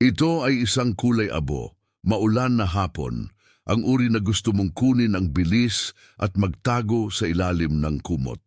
Ito ay isang kulay abo, maulan na hapon, ang uri na gusto mong kunin ang bilis at magtago sa ilalim ng kumot.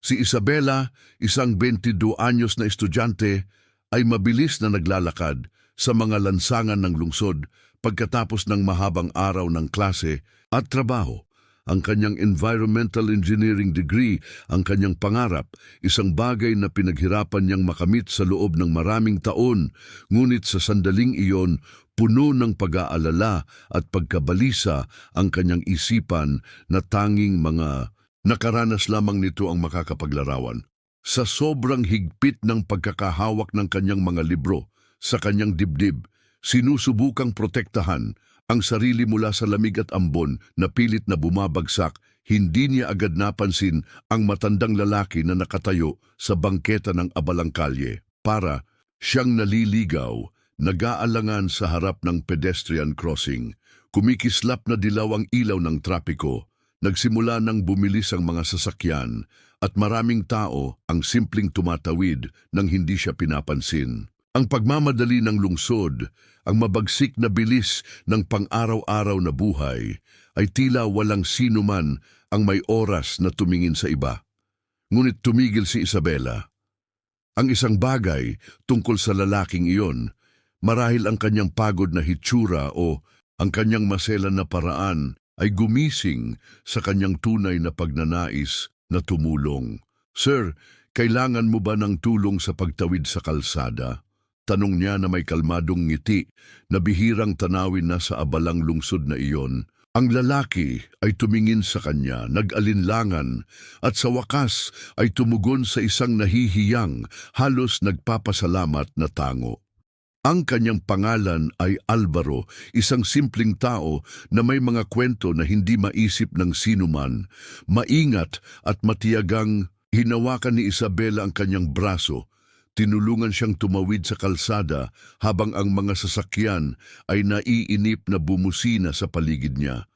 Si Isabela, isang 22 anyos na estudyante, ay mabilis na naglalakad sa mga lansangan ng lungsod pagkatapos ng mahabang araw ng klase at trabaho. Ang kanyang environmental engineering degree, ang kanyang pangarap, isang bagay na pinaghirapan niyang makamit sa loob ng maraming taon, ngunit sa sandaling iyon, puno ng pag-aalala at pagkabalisa ang kanyang isipan na tanging mga nakaranas lamang nito ang makakapaglarawan. Sa sobrang higpit ng pagkakahawak ng kanyang mga libro sa kanyang dibdib, sinusubukang protektahan ang sarili mula sa lamig at ambon na pilit na bumabagsak, hindi niya agad napansin ang matandang lalaki na nakatayo sa bangketa ng abalang kalye. Para siyang naliligaw, nag-aalangan sa harap ng pedestrian crossing. Kumikislap na dilaw ang ilaw ng trapiko. Nagsimula nang bumilis ang mga sasakyan at maraming tao ang simpleng tumatawid nang hindi siya pinapansin. Ang pagmamadali ng lungsod, ang mabagsik na bilis ng pang-araw-araw na buhay, ay tila walang sino man ang may oras na tumingin sa iba. Ngunit tumigil si Isabela. Ang isang bagay tungkol sa lalaking iyon, marahil ang kanyang pagod na hitsura o ang kanyang maselan na paraan ay gumising sa kanyang tunay na pagnanais na tumulong. Sir, kailangan mo ba ng tulong sa pagtawid sa kalsada? Tanong niya na may kalmadong ngiti na bihirang tanawin na sa abalang lungsod na iyon. Ang lalaki ay tumingin sa kanya, nag-alinlangan, at sa wakas ay tumugon sa isang nahihiyang, halos nagpapasalamat na tango. Ang kanyang pangalan ay Alvaro, isang simpleng tao na may mga kwento na hindi maisip ng sinuman, maingat at matiyagang hinawakan ni Isabela ang kanyang braso Tinulungan siyang tumawid sa kalsada habang ang mga sasakyan ay naiinip na bumusina sa paligid niya.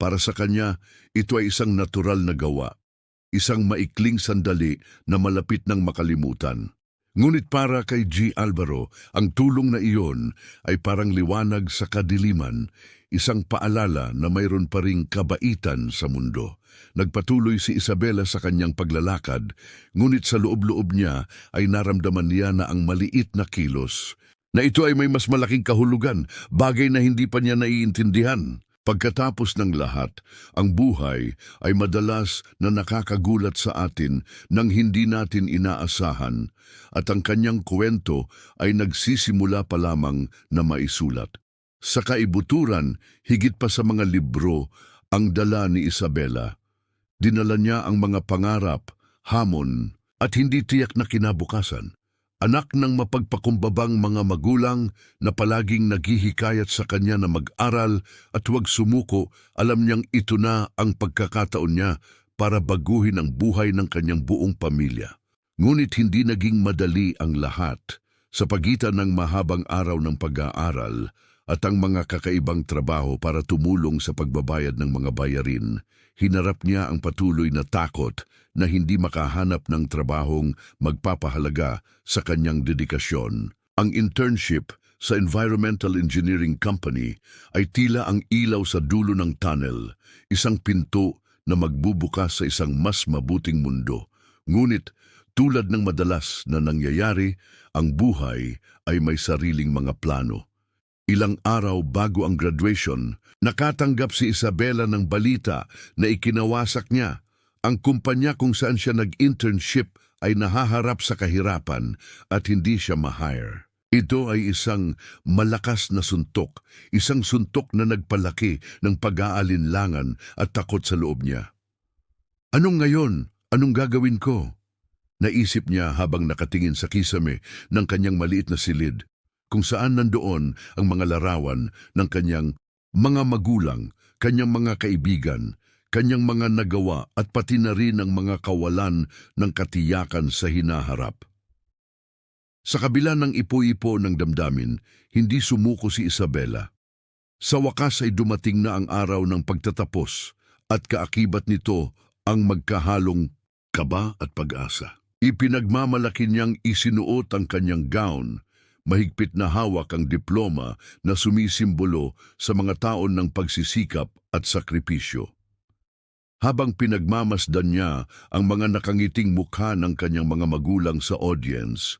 Para sa kanya, ito ay isang natural na gawa, isang maikling sandali na malapit ng makalimutan. Ngunit para kay G. Alvaro, ang tulong na iyon ay parang liwanag sa kadiliman, isang paalala na mayroon pa ring kabaitan sa mundo. Nagpatuloy si Isabela sa kanyang paglalakad, ngunit sa loob-loob niya ay naramdaman niya na ang maliit na kilos, na ito ay may mas malaking kahulugan, bagay na hindi pa niya naiintindihan. Pagkatapos ng lahat, ang buhay ay madalas na nakakagulat sa atin nang hindi natin inaasahan at ang kanyang kwento ay nagsisimula pa lamang na maisulat. Sa kaibuturan, higit pa sa mga libro, ang dala ni Isabela. Dinala niya ang mga pangarap, hamon, at hindi tiyak na kinabukasan. Anak ng mapagpakumbabang mga magulang na palaging naghihikayat sa kanya na mag-aral at huwag sumuko, alam niyang ito na ang pagkakataon niya para baguhin ang buhay ng kanyang buong pamilya. Ngunit hindi naging madali ang lahat sa pagitan ng mahabang araw ng pag-aaral at ang mga kakaibang trabaho para tumulong sa pagbabayad ng mga bayarin, hinarap niya ang patuloy na takot na hindi makahanap ng trabahong magpapahalaga sa kanyang dedikasyon. Ang internship sa Environmental Engineering Company ay tila ang ilaw sa dulo ng tunnel, isang pinto na magbubukas sa isang mas mabuting mundo. Ngunit tulad ng madalas na nangyayari, ang buhay ay may sariling mga plano. Ilang araw bago ang graduation, nakatanggap si Isabela ng balita na ikinawasak niya. Ang kumpanya kung saan siya nag-internship ay nahaharap sa kahirapan at hindi siya ma-hire. Ito ay isang malakas na suntok, isang suntok na nagpalaki ng pag-aalinlangan at takot sa loob niya. Anong ngayon? Anong gagawin ko? Naisip niya habang nakatingin sa kisame ng kanyang maliit na silid kung saan nandoon ang mga larawan ng kanyang mga magulang, kanyang mga kaibigan, kanyang mga nagawa at pati na rin ang mga kawalan ng katiyakan sa hinaharap. Sa kabila ng ipo-ipo ng damdamin, hindi sumuko si Isabela. Sa wakas ay dumating na ang araw ng pagtatapos at kaakibat nito ang magkahalong kaba at pag-asa. Ipinagmamalaki niyang isinuot ang kanyang gown Mahigpit na hawak ang diploma na sumisimbolo sa mga taon ng pagsisikap at sakripisyo. Habang pinagmamasdan niya ang mga nakangiting mukha ng kanyang mga magulang sa audience,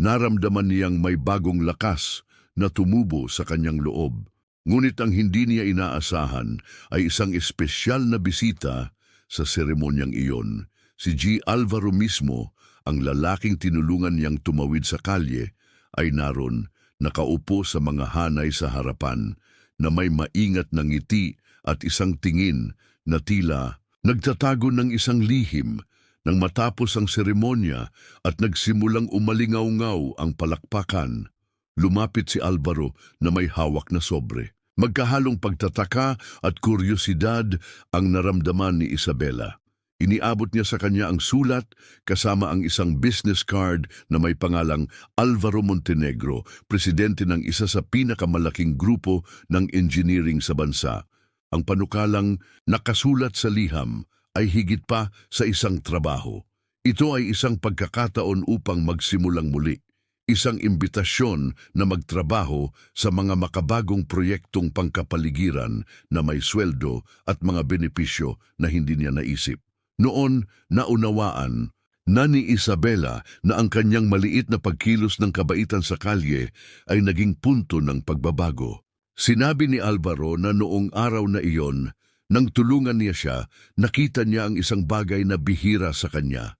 naramdaman niyang may bagong lakas na tumubo sa kanyang loob. Ngunit ang hindi niya inaasahan ay isang espesyal na bisita sa seremonyang iyon. Si G. Alvaro mismo, ang lalaking tinulungan niyang tumawid sa kalye, ay naroon, nakaupo sa mga hanay sa harapan, na may maingat na ngiti at isang tingin na tila nagtatago ng isang lihim nang matapos ang seremonya at nagsimulang umalingaw-ngaw ang palakpakan. Lumapit si Alvaro na may hawak na sobre. Magkahalong pagtataka at kuryosidad ang naramdaman ni Isabela. Iniabot niya sa kanya ang sulat kasama ang isang business card na may pangalang Alvaro Montenegro, presidente ng isa sa pinakamalaking grupo ng engineering sa bansa. Ang panukalang nakasulat sa liham ay higit pa sa isang trabaho. Ito ay isang pagkakataon upang magsimulang muli. Isang imbitasyon na magtrabaho sa mga makabagong proyektong pangkapaligiran na may sweldo at mga benepisyo na hindi niya naisip. Noon, naunawaan na ni Isabela na ang kanyang maliit na pagkilos ng kabaitan sa kalye ay naging punto ng pagbabago. Sinabi ni Alvaro na noong araw na iyon, nang tulungan niya siya, nakita niya ang isang bagay na bihira sa kanya.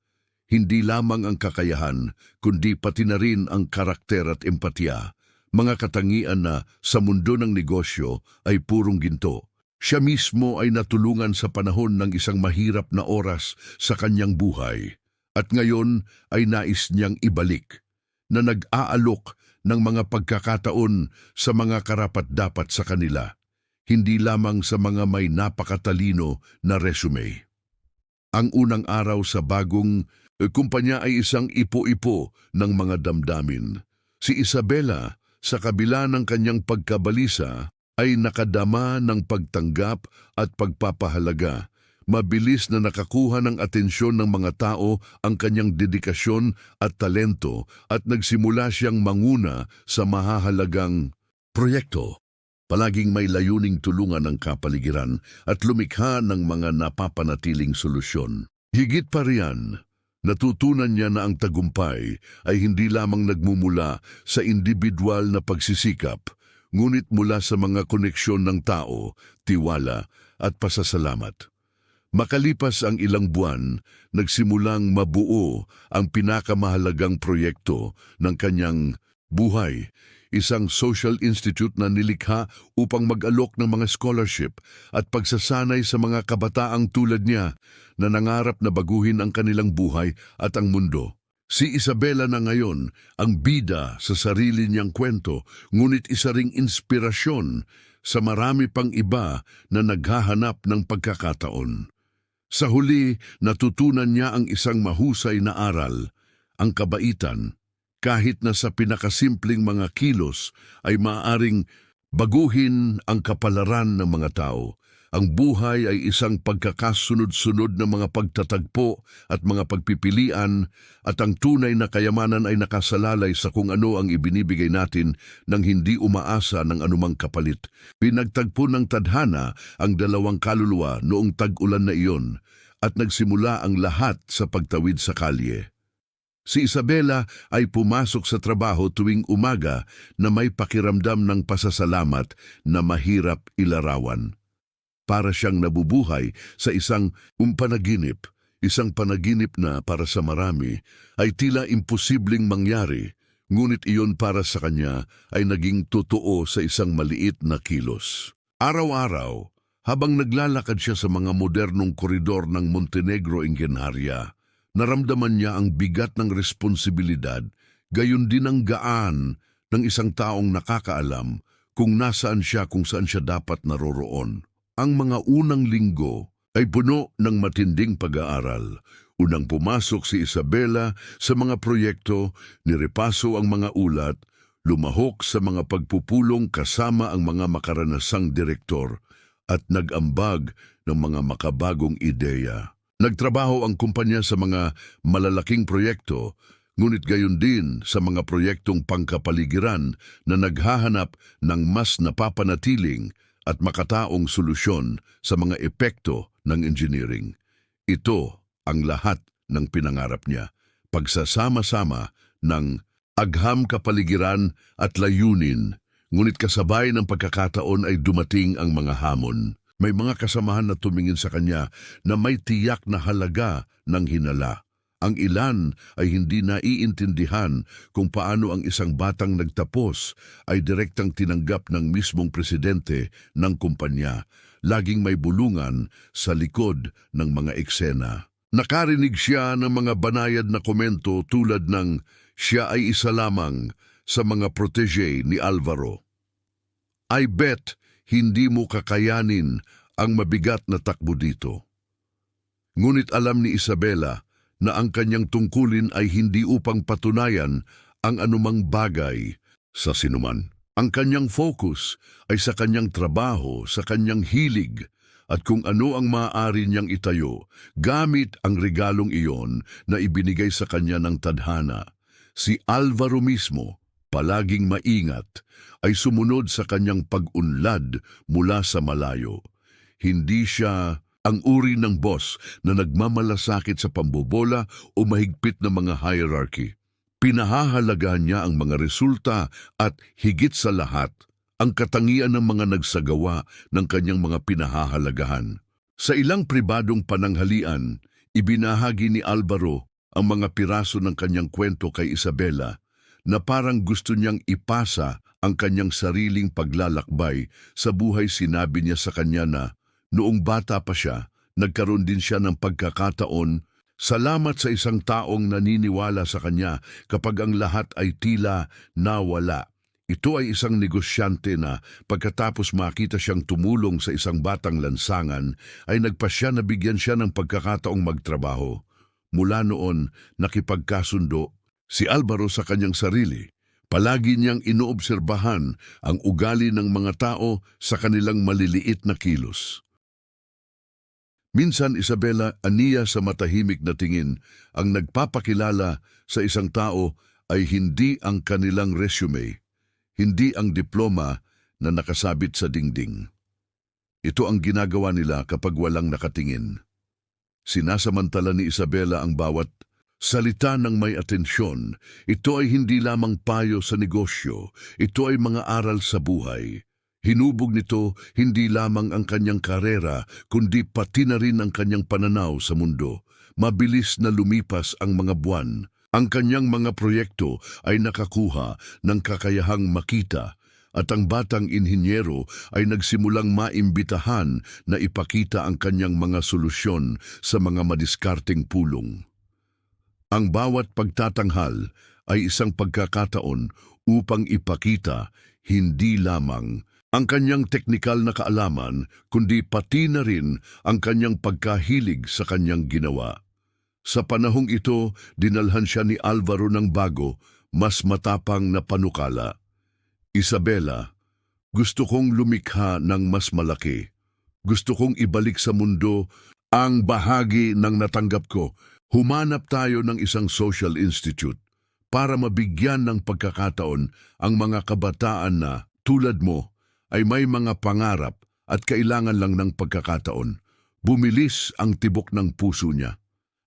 Hindi lamang ang kakayahan, kundi pati na rin ang karakter at empatya, mga katangian na sa mundo ng negosyo ay purong ginto. Siya mismo ay natulungan sa panahon ng isang mahirap na oras sa kanyang buhay at ngayon ay nais niyang ibalik na nag-aalok ng mga pagkakataon sa mga karapat-dapat sa kanila, hindi lamang sa mga may napakatalino na resume. Ang unang araw sa bagong eh, kumpanya ay isang ipo-ipo ng mga damdamin. Si Isabela, sa kabila ng kanyang pagkabalisa, ay nakadama ng pagtanggap at pagpapahalaga. Mabilis na nakakuha ng atensyon ng mga tao ang kanyang dedikasyon at talento at nagsimula siyang manguna sa mahahalagang proyekto. Palaging may layuning tulungan ng kapaligiran at lumikha ng mga napapanatiling solusyon. Higit pa riyan, natutunan niya na ang tagumpay ay hindi lamang nagmumula sa individual na pagsisikap, ngunit mula sa mga koneksyon ng tao, tiwala at pasasalamat. Makalipas ang ilang buwan, nagsimulang mabuo ang pinakamahalagang proyekto ng kanyang buhay, isang social institute na nilikha upang mag-alok ng mga scholarship at pagsasanay sa mga kabataang tulad niya na nangarap na baguhin ang kanilang buhay at ang mundo. Si Isabela na ngayon ang bida sa sarili niyang kwento, ngunit isa ring inspirasyon sa marami pang iba na naghahanap ng pagkakataon. Sa huli, natutunan niya ang isang mahusay na aral, ang kabaitan, kahit na sa pinakasimpleng mga kilos ay maaaring baguhin ang kapalaran ng mga tao. Ang buhay ay isang pagkakasunod-sunod ng mga pagtatagpo at mga pagpipilian at ang tunay na kayamanan ay nakasalalay sa kung ano ang ibinibigay natin nang hindi umaasa ng anumang kapalit. Pinagtagpo ng tadhana ang dalawang kaluluwa noong tag-ulan na iyon at nagsimula ang lahat sa pagtawid sa kalye. Si Isabela ay pumasok sa trabaho tuwing umaga na may pakiramdam ng pasasalamat na mahirap ilarawan para siyang nabubuhay sa isang umpanaginip, isang panaginip na para sa marami ay tila imposibleng mangyari, ngunit iyon para sa kanya ay naging totoo sa isang maliit na kilos. Araw-araw, habang naglalakad siya sa mga modernong koridor ng Montenegro Ingenharia, naramdaman niya ang bigat ng responsibilidad, gayon din ang gaan ng isang taong nakakaalam kung nasaan siya kung saan siya dapat naroroon. Ang mga unang linggo ay puno ng matinding pag-aaral. Unang pumasok si Isabela sa mga proyekto, nirepaso ang mga ulat, lumahok sa mga pagpupulong kasama ang mga makaranasang direktor at nag-ambag ng mga makabagong ideya. Nagtrabaho ang kumpanya sa mga malalaking proyekto ngunit gayon din sa mga proyektong pangkapaligiran na naghahanap ng mas napapanatiling at makataong solusyon sa mga epekto ng engineering. Ito ang lahat ng pinangarap niya, pagsasama-sama ng agham kapaligiran at layunin, ngunit kasabay ng pagkakataon ay dumating ang mga hamon. May mga kasamahan na tumingin sa kanya na may tiyak na halaga ng hinala. Ang ilan ay hindi naiintindihan kung paano ang isang batang nagtapos ay direktang tinanggap ng mismong presidente ng kumpanya, laging may bulungan sa likod ng mga eksena. Nakarinig siya ng mga banayad na komento tulad ng siya ay isa lamang sa mga protege ni Alvaro. I bet hindi mo kakayanin ang mabigat na takbo dito. Ngunit alam ni Isabela na ang kanyang tungkulin ay hindi upang patunayan ang anumang bagay sa sinuman. Ang kanyang focus ay sa kanyang trabaho, sa kanyang hilig, at kung ano ang maaari niyang itayo gamit ang regalong iyon na ibinigay sa kanya ng tadhana. Si Alvaro mismo, palaging maingat, ay sumunod sa kanyang pag-unlad mula sa malayo. Hindi siya ang uri ng boss na nagmamalasakit sa pambobola o mahigpit na mga hierarchy. Pinahahalagahan niya ang mga resulta at higit sa lahat, ang katangian ng mga nagsagawa ng kanyang mga pinahahalagahan. Sa ilang pribadong pananghalian, ibinahagi ni Alvaro ang mga piraso ng kanyang kwento kay Isabela na parang gusto niyang ipasa ang kanyang sariling paglalakbay sa buhay sinabi niya sa kanya na noong bata pa siya, nagkaroon din siya ng pagkakataon Salamat sa isang taong naniniwala sa kanya kapag ang lahat ay tila nawala. Ito ay isang negosyante na pagkatapos makita siyang tumulong sa isang batang lansangan ay nagpasya na bigyan siya ng pagkakataong magtrabaho. Mula noon, nakipagkasundo si Alvaro sa kanyang sarili. Palagi niyang inoobserbahan ang ugali ng mga tao sa kanilang maliliit na kilos. Minsan, Isabela, aniya sa matahimik na tingin, ang nagpapakilala sa isang tao ay hindi ang kanilang resume, hindi ang diploma na nakasabit sa dingding. Ito ang ginagawa nila kapag walang nakatingin. Sinasamantala ni Isabela ang bawat salita ng may atensyon. Ito ay hindi lamang payo sa negosyo, ito ay mga aral sa buhay. Hinubog nito hindi lamang ang kanyang karera, kundi pati na rin ang kanyang pananaw sa mundo. Mabilis na lumipas ang mga buwan. Ang kanyang mga proyekto ay nakakuha ng kakayahang makita at ang batang inhinyero ay nagsimulang maimbitahan na ipakita ang kanyang mga solusyon sa mga madiskarteng pulong. Ang bawat pagtatanghal ay isang pagkakataon upang ipakita hindi lamang ang kanyang teknikal na kaalaman, kundi pati na rin ang kanyang pagkahilig sa kanyang ginawa. Sa panahong ito, dinalhan siya ni Alvaro ng bago, mas matapang na panukala. Isabela, gusto kong lumikha ng mas malaki. Gusto kong ibalik sa mundo ang bahagi ng natanggap ko. Humanap tayo ng isang social institute para mabigyan ng pagkakataon ang mga kabataan na, tulad mo, ay may mga pangarap at kailangan lang ng pagkakataon. Bumilis ang tibok ng puso niya.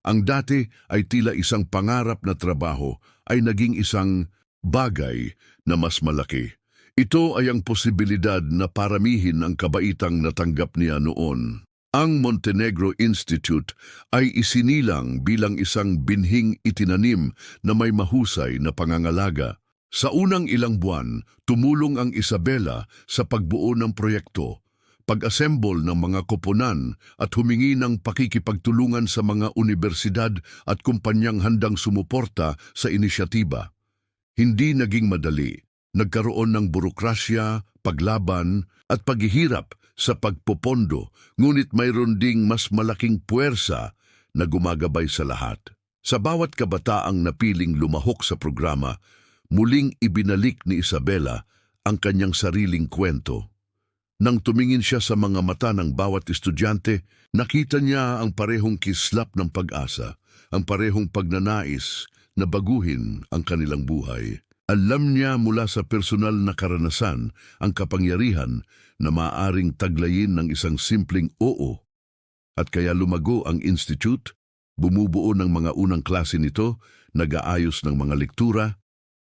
Ang dati ay tila isang pangarap na trabaho ay naging isang bagay na mas malaki. Ito ay ang posibilidad na paramihin ang kabaitang natanggap niya noon. Ang Montenegro Institute ay isinilang bilang isang binhing itinanim na may mahusay na pangangalaga. Sa unang ilang buwan, tumulong ang Isabela sa pagbuo ng proyekto, pag-assemble ng mga koponan at humingi ng pakikipagtulungan sa mga universidad at kumpanyang handang sumuporta sa inisyatiba. Hindi naging madali. Nagkaroon ng burokrasya, paglaban at paghihirap sa pagpopondo, ngunit mayroon ding mas malaking puwersa na gumagabay sa lahat. Sa bawat kabataang napiling lumahok sa programa, muling ibinalik ni Isabela ang kanyang sariling kwento. Nang tumingin siya sa mga mata ng bawat estudyante, nakita niya ang parehong kislap ng pag-asa, ang parehong pagnanais na baguhin ang kanilang buhay. Alam niya mula sa personal na karanasan ang kapangyarihan na maaring taglayin ng isang simpleng oo. At kaya lumago ang Institute, bumubuo ng mga unang klase nito, nag-aayos ng mga lektura,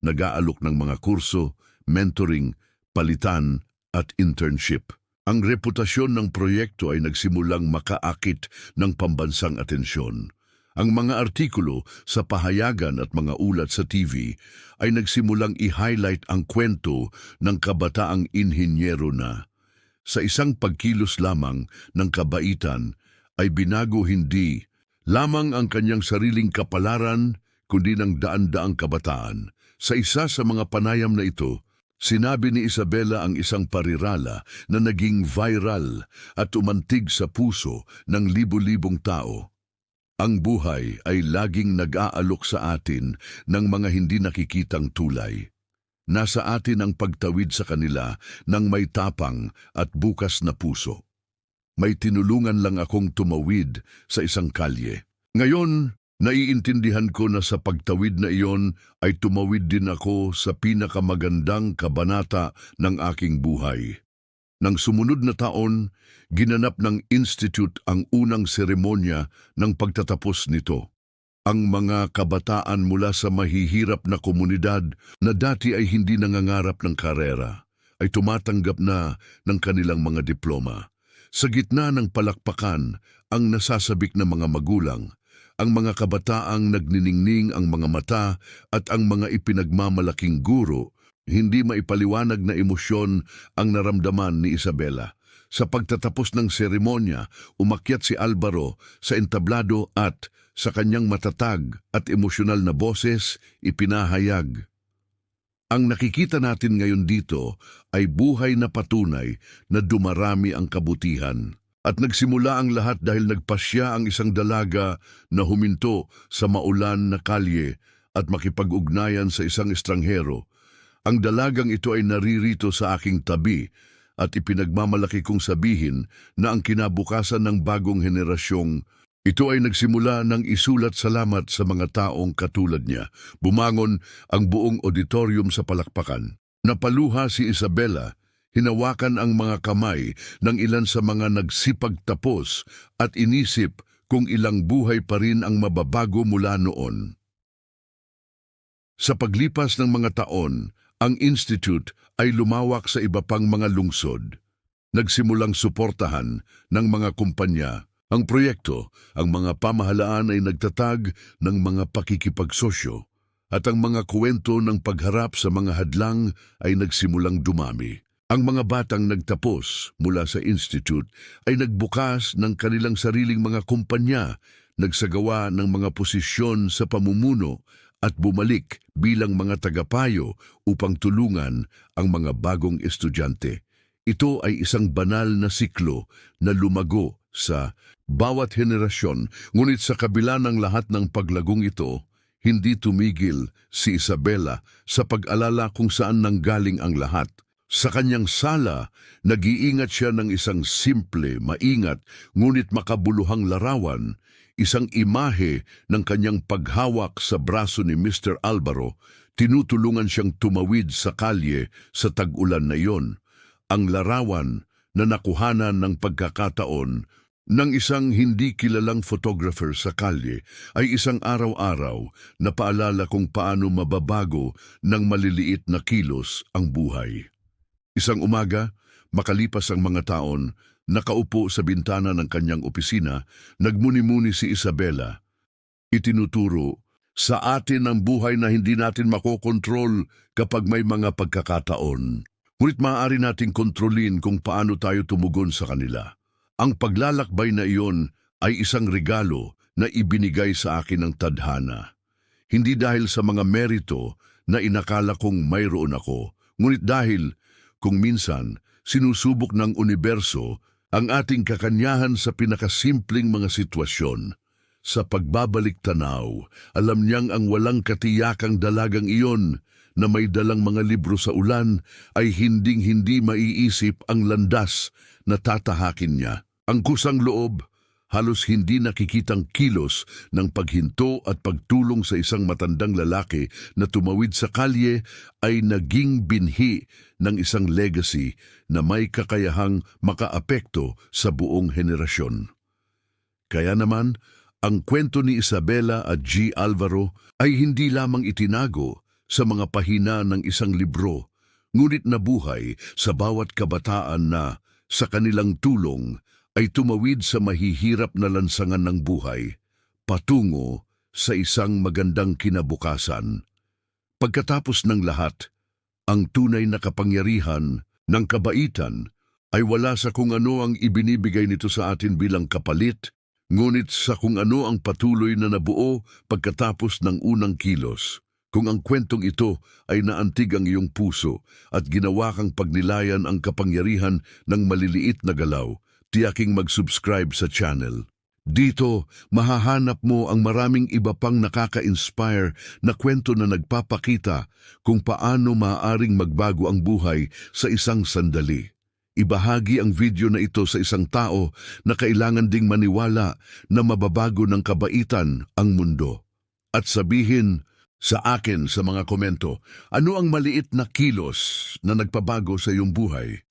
nag-aalok ng mga kurso, mentoring, palitan at internship. Ang reputasyon ng proyekto ay nagsimulang makaakit ng pambansang atensyon. Ang mga artikulo sa pahayagan at mga ulat sa TV ay nagsimulang i-highlight ang kwento ng kabataang inhinyero na sa isang pagkilos lamang ng kabaitan ay binago hindi lamang ang kanyang sariling kapalaran kundi ng daan-daang kabataan. Sa isa sa mga panayam na ito, sinabi ni Isabela ang isang parirala na naging viral at umantig sa puso ng libu-libong tao. Ang buhay ay laging nag-aalok sa atin ng mga hindi nakikitang tulay. Nasa atin ang pagtawid sa kanila ng may tapang at bukas na puso. May tinulungan lang akong tumawid sa isang kalye. Ngayon, naiintindihan ko na sa pagtawid na iyon ay tumawid din ako sa pinakamagandang kabanata ng aking buhay. Nang sumunod na taon, ginanap ng Institute ang unang seremonya ng pagtatapos nito. Ang mga kabataan mula sa mahihirap na komunidad na dati ay hindi nangangarap ng karera ay tumatanggap na ng kanilang mga diploma. Sa gitna ng palakpakan, ang nasasabik na mga magulang, ang mga kabataang nagniningning ang mga mata at ang mga ipinagmamalaking guro hindi maipaliwanag na emosyon ang naramdaman ni Isabela. Sa pagtatapos ng seremonya, umakyat si Alvaro sa entablado at sa kanyang matatag at emosyonal na boses ipinahayag. Ang nakikita natin ngayon dito ay buhay na patunay na dumarami ang kabutihan. At nagsimula ang lahat dahil nagpasya ang isang dalaga na huminto sa maulan na kalye at makipag-ugnayan sa isang estranghero ang dalagang ito ay naririto sa aking tabi at ipinagmamalaki kong sabihin na ang kinabukasan ng bagong henerasyong ito ay nagsimula ng isulat salamat sa mga taong katulad niya. Bumangon ang buong auditorium sa palakpakan. Napaluha si Isabella, hinawakan ang mga kamay ng ilan sa mga nagsipagtapos at inisip kung ilang buhay pa rin ang mababago mula noon. Sa paglipas ng mga taon, ang Institute ay lumawak sa iba pang mga lungsod. Nagsimulang suportahan ng mga kumpanya ang proyekto, ang mga pamahalaan ay nagtatag ng mga pakikipagsosyo at ang mga kwento ng pagharap sa mga hadlang ay nagsimulang dumami. Ang mga batang nagtapos mula sa Institute ay nagbukas ng kanilang sariling mga kumpanya, nagsagawa ng mga posisyon sa pamumuno at bumalik bilang mga tagapayo upang tulungan ang mga bagong estudyante. Ito ay isang banal na siklo na lumago sa bawat henerasyon, ngunit sa kabila ng lahat ng paglagong ito, hindi tumigil si Isabella sa pag-alala kung saan nanggaling ang lahat. Sa kanyang sala, nag-iingat siya ng isang simple, maingat, ngunit makabuluhang larawan, isang imahe ng kanyang paghawak sa braso ni Mr. Alvaro, tinutulungan siyang tumawid sa kalye sa tag-ulan na iyon. Ang larawan na nakuhanan ng pagkakataon ng isang hindi kilalang photographer sa kalye ay isang araw-araw na paalala kung paano mababago ng maliliit na kilos ang buhay. Isang umaga, makalipas ang mga taon, nakaupo sa bintana ng kanyang opisina, nagmuni-muni si Isabella. Itinuturo, sa atin ang buhay na hindi natin makokontrol kapag may mga pagkakataon. Ngunit maaari nating kontrolin kung paano tayo tumugon sa kanila. Ang paglalakbay na iyon ay isang regalo na ibinigay sa akin ng tadhana. Hindi dahil sa mga merito na inakala kong mayroon ako, ngunit dahil kung minsan sinusubok ng universo ang ating kakanyahan sa pinakasimpleng mga sitwasyon. Sa pagbabalik tanaw, alam niyang ang walang katiyakang dalagang iyon na may dalang mga libro sa ulan ay hinding-hindi maiisip ang landas na tatahakin niya. Ang kusang loob, halos hindi nakikitang kilos ng paghinto at pagtulong sa isang matandang lalaki na tumawid sa kalye ay naging binhi ng isang legacy na may kakayahang makaapekto sa buong henerasyon. Kaya naman, ang kwento ni Isabela at G. Alvaro ay hindi lamang itinago sa mga pahina ng isang libro, ngunit nabuhay sa bawat kabataan na, sa kanilang tulong, ay tumawid sa mahihirap na lansangan ng buhay, patungo sa isang magandang kinabukasan. Pagkatapos ng lahat, ang tunay na kapangyarihan ng kabaitan ay wala sa kung ano ang ibinibigay nito sa atin bilang kapalit, ngunit sa kung ano ang patuloy na nabuo pagkatapos ng unang kilos. Kung ang kwentong ito ay naantig ang iyong puso at ginawa kang pagnilayan ang kapangyarihan ng maliliit na galaw, tiyaking mag-subscribe sa channel. Dito, mahahanap mo ang maraming iba pang nakaka-inspire na kwento na nagpapakita kung paano maaaring magbago ang buhay sa isang sandali. Ibahagi ang video na ito sa isang tao na kailangan ding maniwala na mababago ng kabaitan ang mundo. At sabihin sa akin sa mga komento, ano ang maliit na kilos na nagpabago sa iyong buhay?